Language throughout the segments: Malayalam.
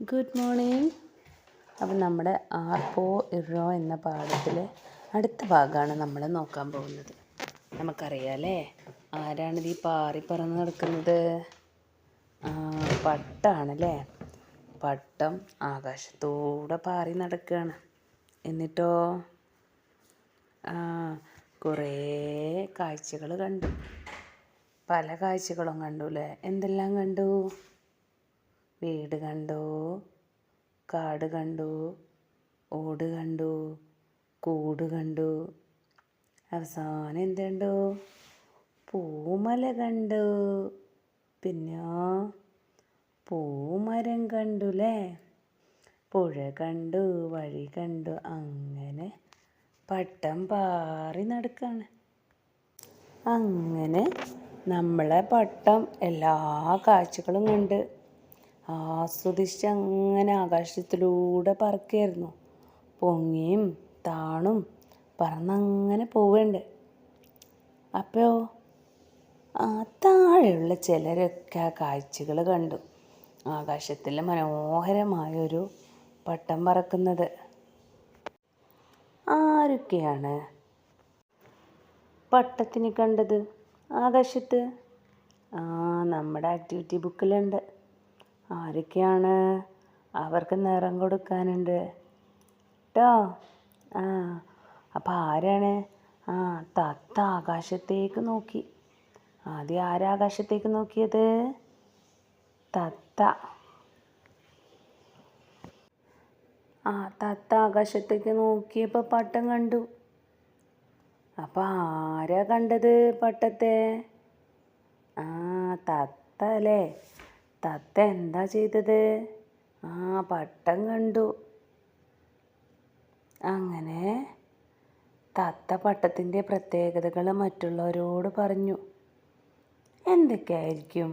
ഗുഡ് മോർണിംഗ് അപ്പം നമ്മുടെ ആർപ്പോ ഇറോ എന്ന പാഠത്തിലെ അടുത്ത ഭാഗമാണ് നമ്മൾ നോക്കാൻ പോകുന്നത്. നമുക്കറിയാമല്ലേ ആരാണിത് ഈ പാറി പറന്ന് നടക്കുന്നത്? പട്ടാണല്ലേ? പട്ടം ആകാശത്തൂടെ പാറി നടക്കുകയാണ് എന്നിട്ടോ? കുറേ കാഴ്ചകൾ കണ്ടു. പല കാഴ്ചകളും കണ്ടു അല്ലേ? എന്തെല്ലാം കണ്ടു? വീട് കണ്ടു? കാട് കണ്ടു? ഓട് കണ്ടു? കൂട് കണ്ടു? അവസാനം എന്ത് കണ്ടു പൂമല കണ്ടു? പിന്നെ പൂമരം കണ്ടുല്ലേ? പുഴ കണ്ടു വഴി കണ്ടു അങ്ങനെ പട്ടം പാറി നടക്കാണ്. അങ്ങനെ നമ്മളെ പട്ടം എല്ലാ കാഴ്ചകളും കണ്ട് ആസ്വദിച്ച് അങ്ങനെ ആകാശത്തിലൂടെ പറക്കുകയായിരുന്നു പൊങ്ങിയും താണും പറന്നങ്ങനെ പോവേണ്ടേ. ആ താഴെയുള്ള ചിലരൊക്കെ ആ കാഴ്ചകൾ കണ്ടു. ആകാശത്തിൽ മനോഹരമായൊരു പട്ടം പറക്കുന്നത്. ആരൊക്കെയാണ്? പട്ടത്തിന് കണ്ടത്? ആകാശത്ത്? ആ നമ്മുടെ ആക്ടിവിറ്റി ബുക്കിലുണ്ട് ആരൊക്കെയാണ്? അവർക്ക് നിറം കൊടുക്കാനുണ്ട്. കേട്ടോ ആ. അപ്പം ആരാണ്? ആ തത്ത ആകാശത്തേക്ക് നോക്കി. ആദ്യം ആരാകാശത്തേക്ക് നോക്കിയത്? തത്ത. ആ തത്ത ആകാശത്തേക്ക് നോക്കിയപ്പോൾ പട്ടം കണ്ടു. അപ്പം ആരാ കണ്ടത് പട്ടത്തെ? ആ തത്ത അല്ലേ? തത്ത എന്താ ചെയ്തത്? ആ പട്ടം കണ്ടു. അങ്ങനെ തത്ത പട്ടത്തിന്റെ പ്രത്യേകതകൾ മറ്റുള്ളവരോട് പറഞ്ഞു. എന്തൊക്കെയായിരിക്കും?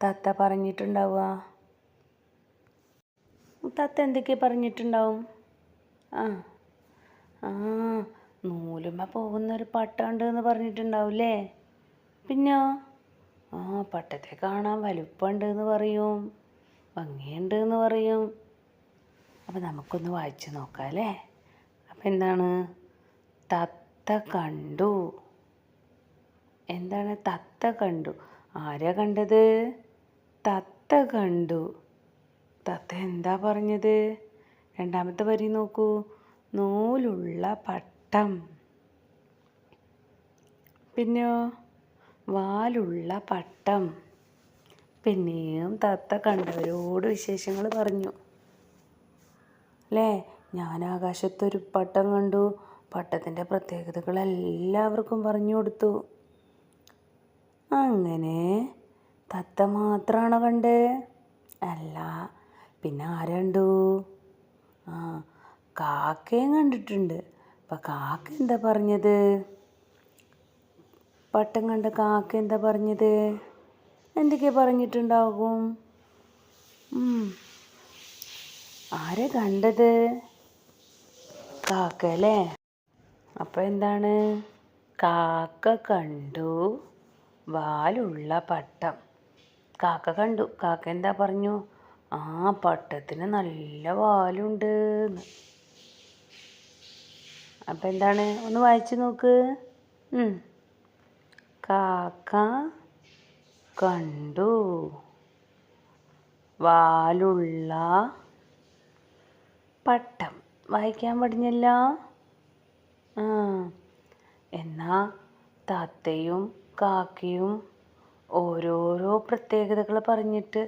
തത്ത പറഞ്ഞിട്ടുണ്ടാവുക. തത്ത എന്തൊക്കെ പറഞ്ഞിട്ടുണ്ടാവും? ആ ആ നൂലുമ്മ പോകുന്നൊരു പട്ടമുണ്ട് എന്ന് പറഞ്ഞിട്ടുണ്ടാവില്ലേ? പിന്നെയോ ആ പട്ടത്തെ കാണാൻ വലുപ്പമുണ്ട് എന്ന് പറയും. ഭംഗിയുണ്ട് എന്ന് പറയും. അപ്പം നമുക്കൊന്ന് വായിച്ചു നോക്കാം അല്ലേ? അപ്പം എന്താണ്? തത്ത കണ്ടു. എന്താണ് തത്ത കണ്ടു? ആരാ കണ്ടത്? തത്ത കണ്ടു. തത്ത എന്താ പറഞ്ഞത്? രണ്ടാമത്തെ വരി നോക്കൂ. നൂലുള്ള പട്ടം. പിന്നെയോ? വാലുള്ള പട്ടം. പിന്നെയും തത്ത കണ്ടവരോട് വിശേഷങ്ങൾ പറഞ്ഞു. അല്ലേ ഞാൻ ആകാശത്തൊരു പട്ടം കണ്ടു. പട്ടത്തിന്റെ പ്രത്യേകതകൾ എല്ലാവർക്കും പറഞ്ഞു കൊടുത്തു. അങ്ങനെ തത്ത മാത്രമാണ് കണ്ടേ? അല്ല പിന്നെ ആരണ്ടു ആ കാക്കയും കണ്ടിട്ടുണ്ട്. അപ്പം കാക്ക എന്താ പറഞ്ഞത്? പട്ടം കണ്ട കാക്ക എന്താ പറഞ്ഞത്? എന്തൊക്കെയാ പറഞ്ഞിട്ടുണ്ടാകും? ആരെ കണ്ടത്? കാക്ക അല്ലേ? അപ്പോൾ എന്താണ്? കാക്ക കണ്ടു വാലുള്ള പട്ടം. കാക്ക കണ്ടു. കാക്ക എന്താ പറഞ്ഞു? ആ പട്ടത്തിന് നല്ല വാലുണ്ട് അപ്പം എന്താണ്? ഒന്ന് വായിച്ചു നോക്ക്. കാക്ക കണ്ടു. വാലുള്ള പട്ടം. വായിക്കാൻ പഠിഞ്ഞല്ല എന്നാ താത്തയും കാക്കയും ഓരോരോ പ്രത്യേകതകൾ പറഞ്ഞിട്ട്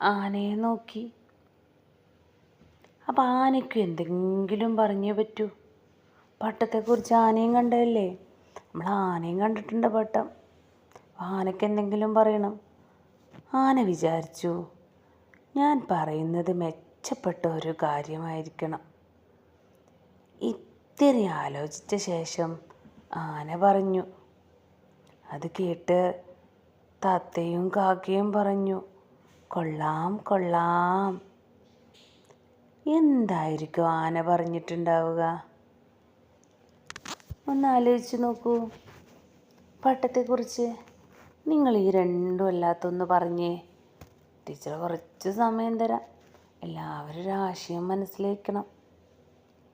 ആനയെ നോക്കി. അപ്പം ആനയ്ക്ക് എന്തെങ്കിലും പറഞ്ഞേ പറ്റൂ? പട്ടത്തെക്കുറിച്ച് ആനയും കണ്ടതല്ലേ? നമ്മൾ ആനയും കണ്ടിട്ടുണ്ട് പട്ടം. ആനയ്ക്ക് എന്തെങ്കിലും പറയണം. ആന വിചാരിച്ചു ഞാൻ പറയുന്നത് മെച്ചപ്പെട്ട ഒരു കാര്യമായിരിക്കണം. ഇത്തിരി ആലോചിച്ച ശേഷം ആന പറഞ്ഞു അത് കേട്ട് തത്തയും കാക്കയും പറഞ്ഞു കൊള്ളാം കൊള്ളാം. എന്തായിരിക്കും ആന പറഞ്ഞിട്ടുണ്ടാവുക? ഒന്ന് ആലോചിച്ച് നോക്കൂ. പട്ടത്തെക്കുറിച്ച് നിങ്ങൾ ഈ രണ്ടും അല്ലാത്തൊന്ന് പറഞ്ഞേ. ടീച്ചർ കുറച്ച് സമയം തരാം. എല്ലാവരും ഒരു ആശയം മനസ്സിലേക്കണം.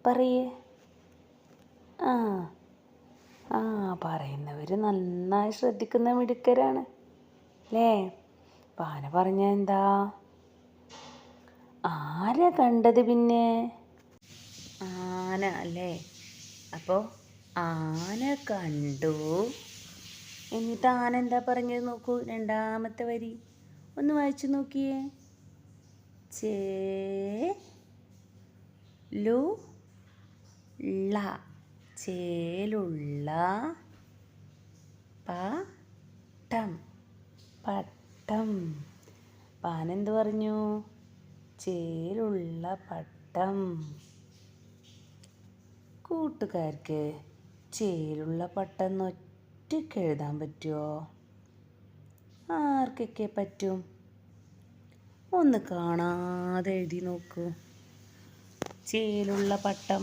പറയേ. ആ ആ പറയുന്നവർ നന്നായി ശ്രദ്ധിക്കുന്ന മിടുക്കരാണ്. അല്ലേ പാന പറഞ്ഞ എന്താ? ആരെ കണ്ടത് പിന്നെ? ആന അല്ലേ? അപ്പോൾ ആന കണ്ടു. എന്നിട്ട് ആന എന്താ പറഞ്ഞത് നോക്കൂ. രണ്ടാമത്തെ വരി. ഒന്ന് വായിച്ചു നോക്കിയേ. ചേ ലു ള. ചേലുള്ള പട്ടം. പട്ടം. പാനെന്ത് പറഞ്ഞു? ചേലുള്ള പട്ടം. കൂട്ടുകാർക്ക് ചേലുള്ള പട്ടം ഒറ്റയ്ക്ക് എഴുതാൻ പറ്റുമോ ആർക്കൊക്കെ പറ്റും? ഒന്ന് കാണാതെ എഴുതി നോക്കൂ. ചേലുള്ള പട്ടം.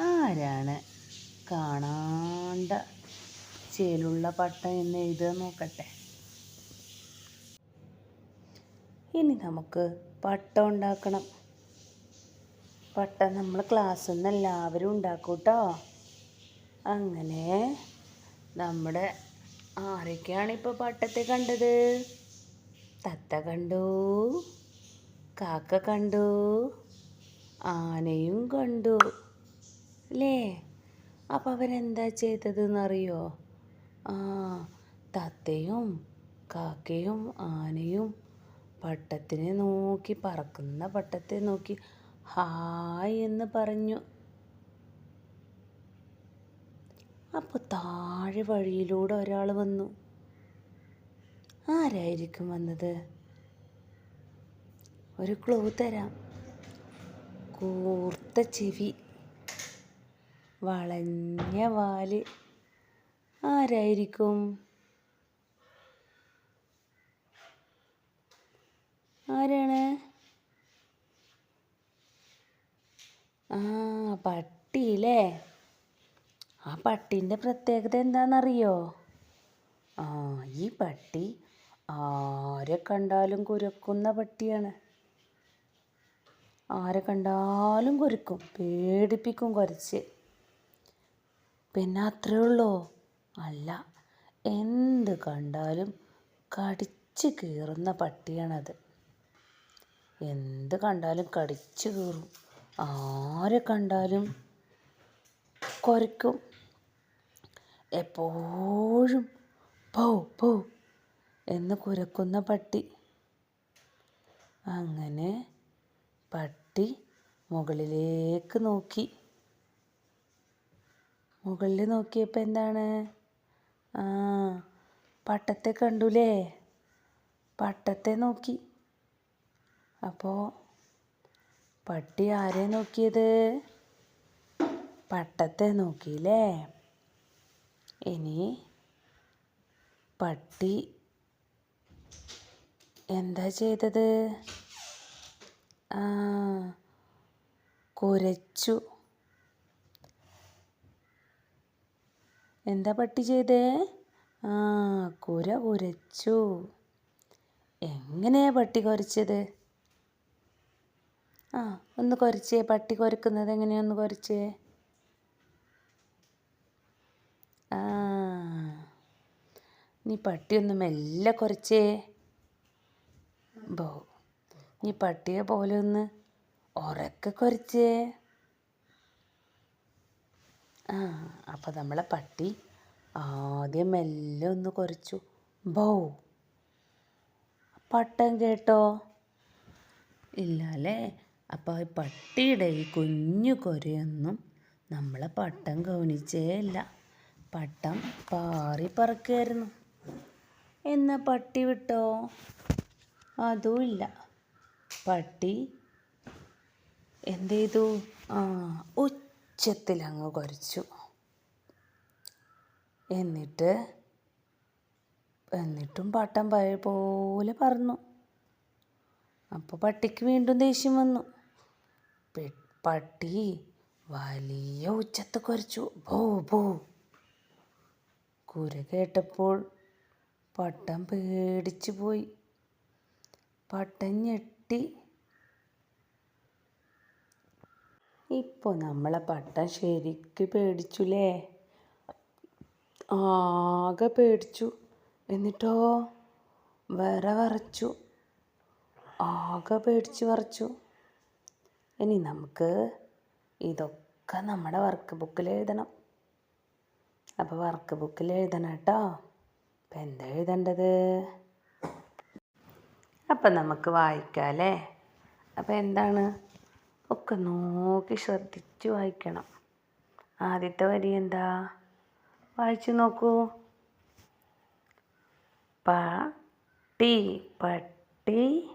ആരാണ് കാണാണ്ട ചേലുള്ള പട്ടം എന്ന് എഴുതുക നോക്കട്ടെ? ഇനി നമുക്ക് പട്ടം ഉണ്ടാക്കണം. പട്ടം നമ്മൾ ക്ലാസ്സിൽ നിന്ന് എല്ലാവരും ഉണ്ടാക്കൂട്ടോ. അങ്ങനെ നമ്മുടെ ആരൊക്കെയാണ് ഇപ്പോൾ പട്ടത്തെ കണ്ടത്? തത്ത കണ്ടു കാക്ക കണ്ടു ആനയും കണ്ടു അല്ലേ അപ്പോൾ അവരെന്താ ചെയ്തതെന്നറിയോ? ആ തത്തയും കാക്കയും ആനയും പട്ടത്തിനെ നോക്കി പറക്കുന്ന പട്ടത്തെ നോക്കി ഹായ് എന്ന് പറഞ്ഞു. അപ്പോൾ താഴെ വഴിയിലൂടെ ഒരാൾ വന്നു. ആരായിരിക്കും വന്നത്? ഒരു ക്ലോ തരാം. കൂർത്ത ചെവി. വളഞ്ഞ വാൽ. ആരായിരിക്കും? ആരാണ്? ആ പട്ടിയില്ലേ ആ പട്ടീന്റെ പ്രത്യേകത എന്താണെന്നറിയോ? ആ ഈ പട്ടി ആരെ കണ്ടാലും കുരക്കുന്ന പട്ടിയാണ്. ആരെ കണ്ടാലും കുരക്കും പേടിപ്പിക്കും കുരച്ച്. പിന്നെ അത്രേ ഉള്ളൂ. അല്ല എന്ത് കണ്ടാലും കടിച്ച് കീറുന്ന പട്ടിയാണത്. എന്ത് കണ്ടാലും കടിച്ച് കീറും. ആരെ കണ്ടാലും കുരയ്ക്കും. എപ്പോഴും പോ പോ എന്ന് കുരക്കുന്ന പട്ടി. അങ്ങനെ പട്ടി മുകളിലേക്ക് നോക്കി. മുകളിൽ നോക്കിയപ്പോൾ എന്താണ്? ആ പട്ടത്തെ കണ്ടുലേ? പട്ടത്തെ നോക്കി. അപ്പോൾ പട്ടി ആരെ നോക്കിയത്? പട്ടത്തെ നോക്കിയില്ലേ? ഇനി പട്ടി എന്താ ചെയ്തത്? ആ കുരച്ചു. എന്താ പട്ടി ചെയ്തേ? ആ കുര കുരച്ചു. എങ്ങനെയാ പട്ടി കുരച്ചത്? ആ ഒന്ന് കുരച്ചേ. പട്ടി കുരക്കുന്നത് എങ്ങനെയാ ഒന്ന് കുരച്ചേ? നീ പട്ടിയൊന്ന് മെല്ലെ കുറച്ചേ. ബോ. നീ പട്ടിയെ പോലെ ഒന്ന് ഉറക്കെ കുറച്ചേ. ആ അപ്പോൾ നമ്മളെ പട്ടി ആദ്യം മെല്ലെ ഒന്ന് കുറച്ചു. ബൗ. പട്ടം കേട്ടോ? ഇല്ല അല്ലേ? അപ്പോൾ ഈ പട്ടിയുടെ ഈ കുഞ്ഞു കുരയൊന്നും നമ്മളെ പട്ടം ഗൗനിച്ചേ ഇല്ല. പട്ടം പാറി പറക്കുകയായിരുന്നു. എന്നാ പട്ടി വിട്ടോ? അതും ഇല്ല. പട്ടി എന്ത് ചെയ്തു ആ ഉച്ചത്തിൽ അങ്ങ് കുരച്ചു. എന്നിട്ട് എന്നിട്ടും പട്ടം പഴയ പോലെ പറന്നു. അപ്പോൾ പട്ടിക്ക് വീണ്ടും ദേഷ്യം വന്നു. പട്ടി വലിയ ഉച്ചത്ത് കുരച്ചു. ഭോ ഭോ. കുര കേട്ടപ്പോൾ പട്ടം പേടിച്ചു പോയി. പട്ടം ഞെട്ടി. ഇപ്പോൾ നമ്മളെ പട്ടം ശരിക്ക് പേടിച്ചുല്ലേ ആകെ പേടിച്ചു. എന്നിട്ടോ? വേറെ വരച്ചു ആകെ പേടിച്ച് വരച്ചു ഇനി നമുക്ക് ഇതൊക്കെ നമ്മുടെ വർക്ക് ബുക്കിൽ എഴുതണം. അപ്പോൾ വർക്ക് ബുക്കിൽ എഴുതണം കേട്ടോ. അപ്പം എന്താ എഴുതേണ്ടത്? അപ്പം നമുക്ക് വായിക്കാം അല്ലേ അപ്പം എന്താണ്? ഒക്കെ നോക്കി ശ്രദ്ധിച്ച് വായിക്കണം. ആദ്യത്തെ വരി എന്താ? വായിച്ചു നോക്കൂ. പട്ടി പട്ടി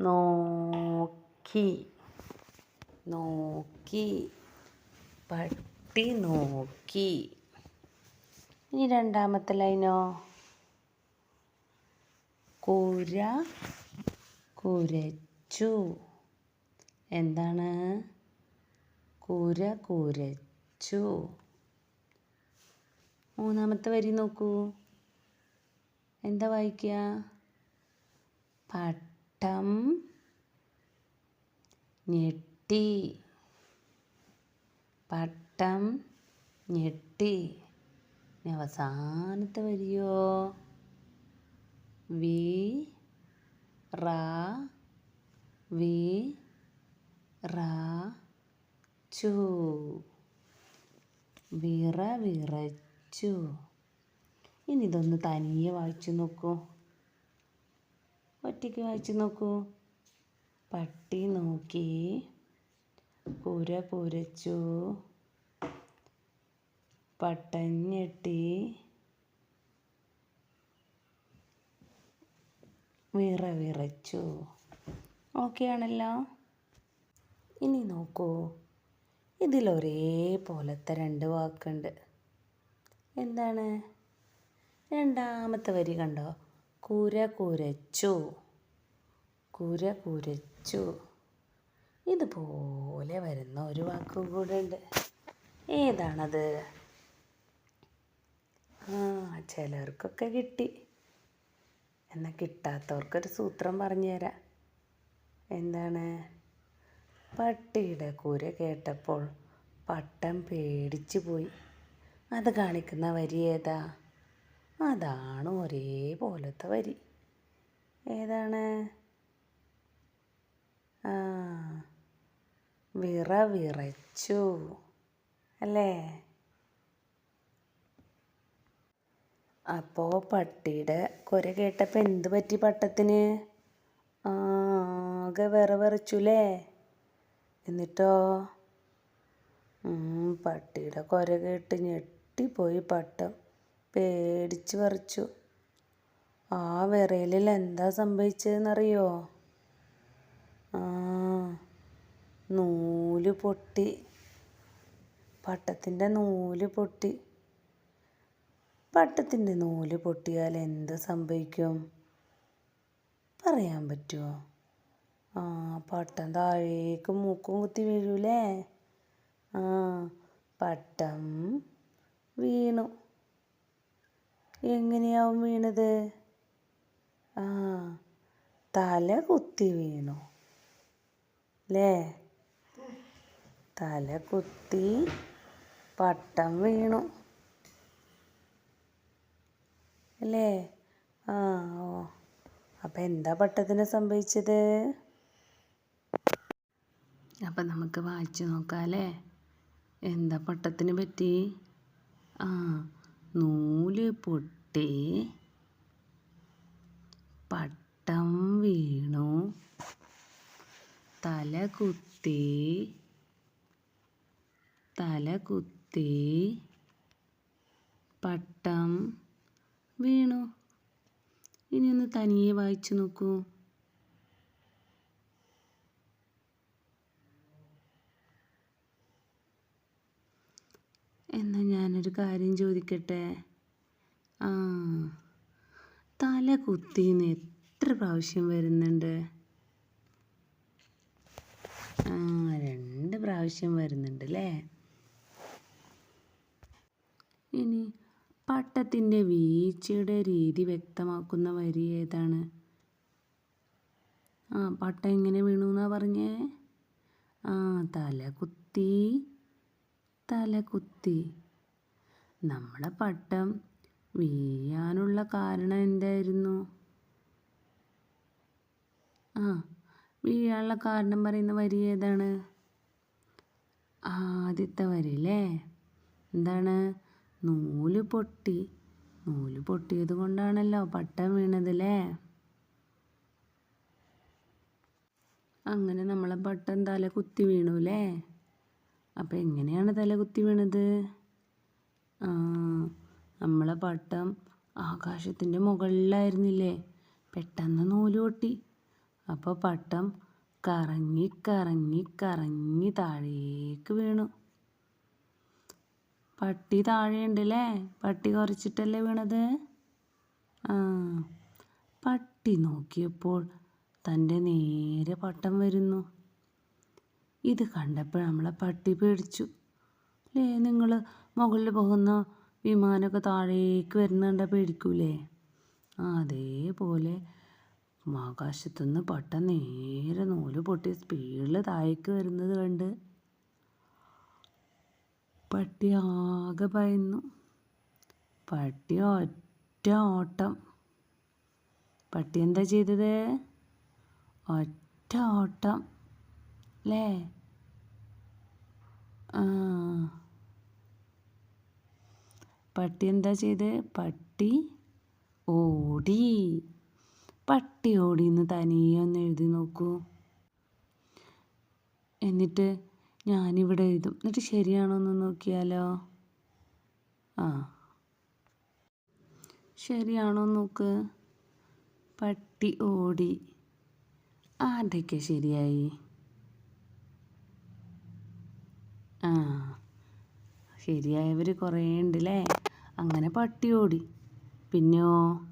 നോക്കി നോക്കി പട്ടി നോക്കി. ഇനി രണ്ടാമത്തെ ലൈനോ? കുര കുരച്ചു. എന്താണ്? കുര കുരച്ചു. മൂന്നാമത്തെ വരി നോക്കൂ. എന്താ വായിക്കുക? പട്ടം ഞെട്ടി. പട്ടം ഞെട്ടി. ഇനി അവസാനത്തെ വരിയോ? വി റ വി റ ചു. വിറ വിറച്ചു. ഇനി ഇതൊന്ന് തനിയെ വായിച്ചു നോക്കൂ. ഒറ്റയ്ക്ക് വായിച്ചു നോക്കൂ. പട്ടി നോക്കി. കുര കുരച്ചു പട്ടഞ്ഞെട്ടി വിറവിറച്ചു ആണല്ലോ. ഇനി നോക്കൂ. ഇതിൽ പോലത്തെ രണ്ട് വാക്കുണ്ട്. എന്താണ്? രണ്ടാമത്തെ വരി കണ്ടോ? കുര കുരച്ചു. കുര കുരച്ചു. ഇതുപോലെ വരുന്ന ഒരു വാക്ക് കൂടെ ഉണ്ട്. ഏതാണത്? ആ ചിലർക്കൊക്കെ കിട്ടി. എന്നാൽ കിട്ടാത്തവർക്കൊരു സൂത്രം പറഞ്ഞു തരാം. എന്താണ്? പട്ടിയുടെ കുര കേട്ടപ്പോൾ പട്ടം പേടിച്ചു പോയി. അത് കാണിക്കുന്ന വരി ഏതാ? അതാണ് ഒരേപോലത്തെ വരി. ഏതാണ്? ആ വിറ വിറച്ചു അല്ലേ? അപ്പോൾ പട്ടിയുടെ കുര കേട്ടപ്പോൾ എന്ത് പറ്റി പട്ടത്തിന്? ആകെ വിറ വിറച്ചുല്ലേ എന്നിട്ടോ പട്ടിയുടെ കുര കേട്ട് ഞെട്ടിപ്പോയി പട്ടം. പേടിച്ച് വിറച്ചു. ആ വിറയലിൽ എന്താ സംഭവിച്ചതെന്നറിയോ? ആ നൂൽ പൊട്ടി. പട്ടത്തിന്റെ നൂൽ പൊട്ടി. പട്ടത്തിന്റെ നൂൽ പൊട്ടിയാൽ എന്ത് സംഭവിക്കും? പറയാൻ പറ്റുമോ ആ പട്ടം താഴേക്ക് മൂക്കും കുത്തി വീഴൂലേ? ആ പട്ടം വീണു. എങ്ങനെയാവും വീണത്? ആ തല കുത്തി വീണു. അല്ലേ തല കുത്തി പട്ടം വീണു. അല്ലേ? ആ ഓ. അപ്പം എന്താ പട്ടത്തിന് സംഭവിച്ചത്? അപ്പം നമുക്ക് വായിച്ചു നോക്കാം അല്ലേ? എന്താ പട്ടത്തിന് പറ്റി? ആ നൂൽ പൊട്ടി. പട്ടം വീണു. തല കുത്തി. തല കുത്തി. പട്ടം വീണു? ഇനി ഒന്ന് തനിയെ വായിച്ചു നോക്കൂ. എന്നാൽ ഞാനൊരു കാര്യം ചോദിക്കട്ടെ? ആ തല കുത്തിന്ന് എത്ര പ്രാവശ്യം വരുന്നുണ്ട്? ആ രണ്ട് പ്രാവശ്യം വരുന്നുണ്ട് അല്ലേ? ഇനി പട്ടത്തിന്റെ വീഴ്ചയുടെ രീതി വ്യക്തമാക്കുന്ന വരി ഏതാണ്? ആ പട്ട എങ്ങനെ വീണു എന്നാ പറഞ്ഞേ? ആ തല കുത്തി തല കുത്തി നമ്മുടെ പട്ടം വീഴാനുള്ള കാരണം എന്തായിരുന്നു? ആ വീഴാനുള്ള കാരണം പറയുന്ന വരി ഏതാണ്? ആദ്യത്തെ വരി അല്ലേ? എന്താണ്? നൂൽ പൊട്ടി. നൂൽ പൊട്ടിയത് കൊണ്ടാണല്ലോ പട്ടം വീണതല്ലേ? അങ്ങനെ നമ്മളെ പട്ടം തല കുത്തി വീണു അല്ലേ അപ്പം എങ്ങനെയാണ് തല കുത്തി വീണത്? ആ നമ്മളെ പട്ടം ആകാശത്തിന്റെ മുകളിലായിരുന്നില്ലേ? പെട്ടെന്ന് നൂൽ പൊട്ടി. അപ്പോൾ പട്ടം കറങ്ങി കറങ്ങി കറങ്ങി താഴേക്ക് വീണു. പട്ടി താഴെയുണ്ട് അല്ലേ പട്ടി കുറച്ചിട്ടല്ലേ വീണത്? ആ പട്ടി നോക്കിയപ്പോൾ തന്റെ നേരെ പട്ടം വരുന്നു. ഇത് കണ്ടപ്പോൾ നമ്മളെ പട്ടി പേടിച്ചു. അല്ലേ നിങ്ങൾ മുകളിൽ പോകുന്ന വിമാനമൊക്കെ താഴേക്ക് വരുന്നുണ്ട പേടിക്കൂലേ? അതേപോലെ ആകാശത്തുനിന്ന് പട്ടം നേരെ നൂൽ പൊട്ടി സ്പീഡിൽ താഴേക്ക് വരുന്നത് കണ്ട് പട്ടി ആകെ ഭയന്നു പട്ടി ഒറ്റ ഓട്ടം. പട്ടി എന്താ ചെയ്തത്? ഒറ്റ ഓട്ടം. അല്ലേ പട്ടി എന്താ ചെയ്ത്? പട്ടി ഓടി. പട്ടി ഓടിന്ന് തനിയെ ഒന്ന് എഴുതി നോക്കൂ. എന്നിട്ട് ഞാനിവിടെ എഴുതും. എന്നിട്ട് ശരിയാണോ എന്ന് നോക്കിയാലോ? ആ. ശരിയാണോ നോക്ക്. പട്ടി ഓടി. ആരുടെയൊക്കെ ശരിയായി? ആ. ശരിയായവർ കുറേ ഉണ്ടല്ലേ? അങ്ങനെ പട്ടി ഓടി. പിന്നെയോ?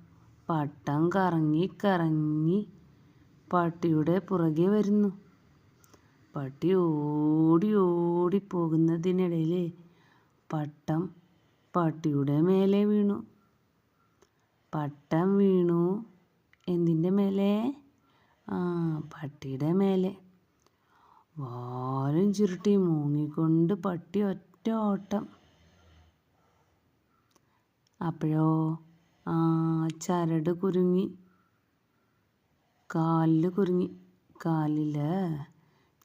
പട്ടം കറങ്ങി കറങ്ങി പട്ടിയുടെ പുറകെ വരുന്നു. പട്ടി ഓടി ഓടി പട്ടം പട്ടിയുടെ മേലെ വീണു. പട്ടം വീണു എന്തിന്റെ മേലെ? ആ പട്ടിയുടെ മേലെ. വാലും ചുരുട്ടി മൂങ്ങിക്കൊണ്ട് പട്ടി ഒറ്റ ഓട്ടം. അപ്പോഴോ? ആ ചരട് കുരുങ്ങി. കാലിൽ കുരുങ്ങി. കാലിൽ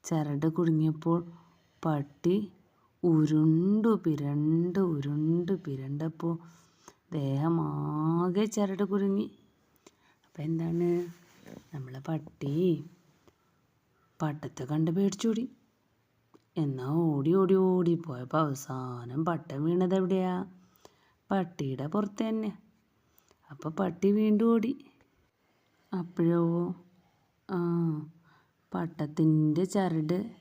ചരട് കുടുങ്ങിയപ്പോൾ പട്ടി ഉരുണ്ടു പിരണ്ട് ഉരുണ്ട് പിരണ്ടപ്പോൾ ദേഹമാകെ ചരട് കുരുങ്ങി അപ്പം എന്താണ്? നമ്മളെ പട്ടി പട്ടത്തെ കണ്ട് പേടിച്ചോടി. എന്നാൽ ഓടി ഓടി ഓടി പോയപ്പോൾ അവസാനം പട്ടം വീണത് എവിടെയാ? പട്ടിയുടെ പുറത്ത് തന്നെ. അപ്പോൾ പട്ടി വീണ്ടും ഓടി. അപ്പോഴോ? ആ. പട്ടത്തിന്റെ ചരട്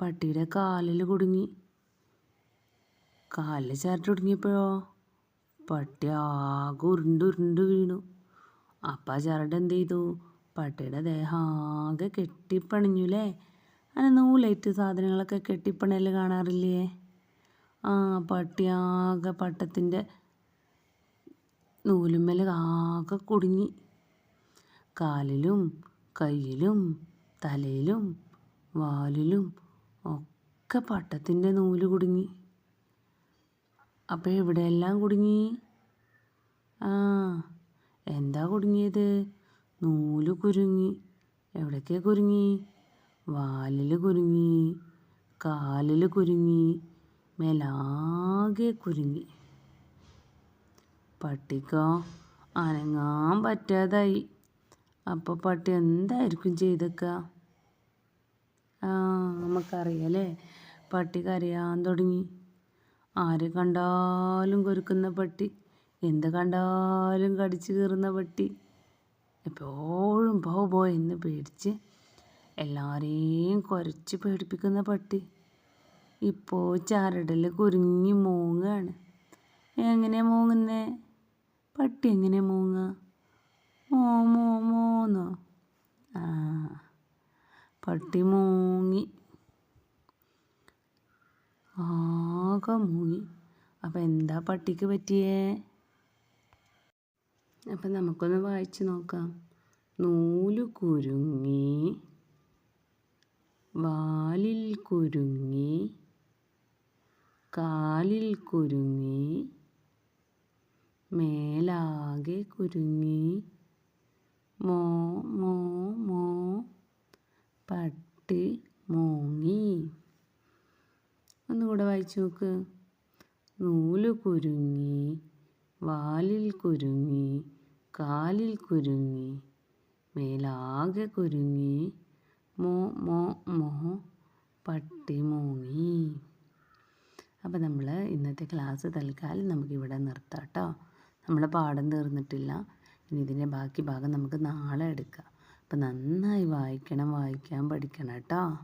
പട്ടിയുടെ കാലിൽ കുടുങ്ങി. കാലിൽ ചരട് കുടുങ്ങിയപ്പോഴോ? പട്ടി ആകെ ഉരുണ്ട് ഉരുണ്ട് വീണു. അപ്പം ആ ചരട് എന്ത് ചെയ്തു? പട്ടിയുടെ ദേഹം ആകെ കെട്ടിപ്പണിഞ്ഞുല്ലേ അങ്ങനെ നൂലൈറ്റ് സാധനങ്ങളൊക്കെ കെട്ടിപ്പണയിൽ കാണാറില്ലേ? ആ പട്ടി ആകെ പട്ടത്തിന്റെ നൂലുമ്മൽ ആകെ കുടുങ്ങി. കാലിലും കയ്യിലും തലയിലും വാലിലും ഒക്കെ പട്ടത്തിന്റെ നൂൽ കുടുങ്ങി. അപ്പോൾ എവിടെയെല്ലാം കുടുങ്ങി. ആ എന്താ കുടുങ്ങിയത്? നൂൽ കുരുങ്ങി. എവിടേക്ക് കുരുങ്ങി? വാലിൽ കുരുങ്ങി കാലിൽ കുരുങ്ങി മേലാകെ കുരുങ്ങി. പട്ടിക്കോ അനങ്ങാൻ പറ്റാതായി. അപ്പോൾ പട്ടി എന്തായിരിക്കും ചെയ്തേക്കുക ആ നമുക്കറിയാലേ. പട്ടി കരയാൻ തുടങ്ങി. ആര് കണ്ടാലും കൊരുക്കുന്ന പട്ടി. എന്ത് കണ്ടാലും കടിച്ചു കീറുന്ന പട്ടി. എപ്പോഴും പോ പോ എന്ന് പേടിച്ച് എല്ലാവരെയും കുരച്ച് പേടിപ്പിക്കുന്ന പട്ടി. ഇപ്പോൾ ചരടൽ കുരുങ്ങി മൂങ്ങാണ്. എങ്ങനെ മൂങ്ങുന്നേ? പട്ടി എങ്ങനെ മൂങ്ങുക മോ മോ മോന്നോ ആ പട്ടി മൂങ്ങി ആകെ മൂങ്ങി. അപ്പം എന്താ പട്ടിക്ക് പറ്റിയേ? അപ്പം നമുക്കൊന്ന് വായിച്ച് നോക്കാം. നൂൽ കുരുങ്ങി വാലിൽ കുരുങ്ങി കാലിൽ കുരുങ്ങി മേലാകെ കുരുങ്ങി. മോ മോ മോ. പട്ടി മൂങ്ങി. ഒന്നുകൂടെ വായിച്ചു നോക്ക്. നൂൽ കുരുങ്ങി വാലിൽ കുരുങ്ങി കാലിൽ കുരുങ്ങി മേലാകെ കുരുങ്ങി. മോ മോ മോ. പട്ടി മോങ്ങി. അപ്പോൾ നമ്മൾ ഇന്നത്തെ ക്ലാസ് തൽക്കാലം നമുക്കിവിടെ നിർത്താം കേട്ടോ. നമ്മളെ പാഠം തീർന്നിട്ടില്ല. ഇതിന്റെ ബാക്കി ഭാഗം നമുക്ക് നാളെ എടുക്കാം. അപ്പം നന്നായി വായിക്കണം വായിക്കാൻ പഠിക്കണം കേട്ടോ.